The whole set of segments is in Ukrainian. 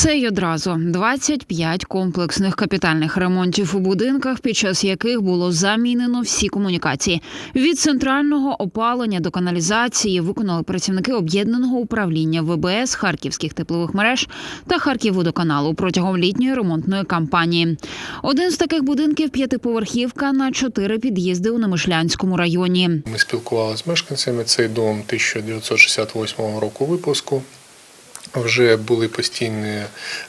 Все й одразу 25 комплексних капітальних ремонтів у будинках, під час яких було замінено всі комунікації. Від центрального опалення до каналізації виконали працівники об'єднаного управління ВБС Харківських теплових мереж та Харківводоканалу протягом літньої ремонтної кампанії. Один з таких будинків п'ятиповерхівка на чотири під'їзди у Немишлянському районі. Ми спілкувалися з мешканцями. Цей дом 1968 року випуску. Вже були постійні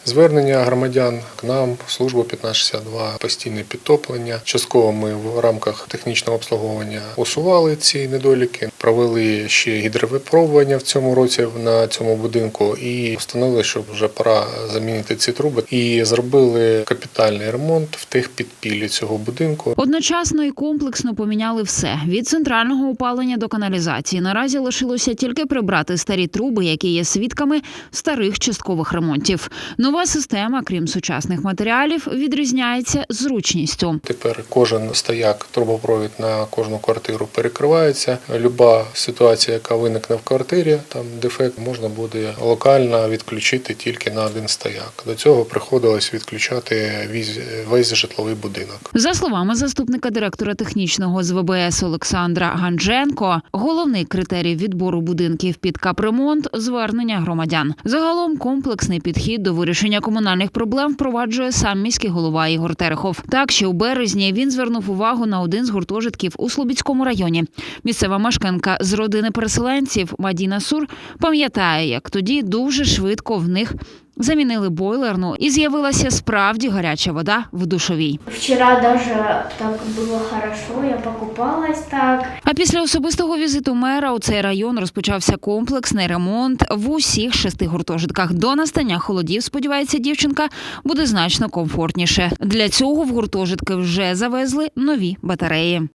звернення громадян к нам, в службу 1562, постійне підтоплення. Частково ми в рамках технічного обслуговування усували ці недоліки, провели ще гідровипробування в цьому році на цьому будинку і встановили, що вже пора замінити ці труби. І зробили капітальний ремонт в техпідпіллі цього будинку. Одночасно і комплексно поміняли все від центрального опалення до каналізації. Наразі лишилося тільки прибрати старі труби, які є свідками старих часткових ремонтів. Нова система, крім сучасних матеріалів, відрізняється зручністю. Тепер кожен стояк, трубопровід на кожну квартиру перекривається. Люба ситуація, яка виникне в квартирі, там дефект можна буде локально відключити тільки на один стояк. До цього приходилось відключати весь, весь житловий будинок. За словами заступника директора технічного з ВБС Олександра Гандженко, головний критерій відбору будинків під капремонт звернення громадян. Загалом комплексний підхід до вирішення комунальних проблем впроваджує сам міський голова Ігор Терехов. Так що у березні він звернув увагу на один з гуртожитків у Слобідському районі. Місцева мешканка з родини переселенців Мадіна Сур пам'ятає, як тоді дуже швидко в них замінили бойлерну і з'явилася справді гаряча вода в душовій. Вчера даже так было хорошо, я покупалась так. А після особистого візиту мера у цей район розпочався комплексний ремонт в усіх шести гуртожитках. До настання холодів, сподівається дівчинка, буде значно комфортніше. Для цього в гуртожитки вже завезли нові батареї.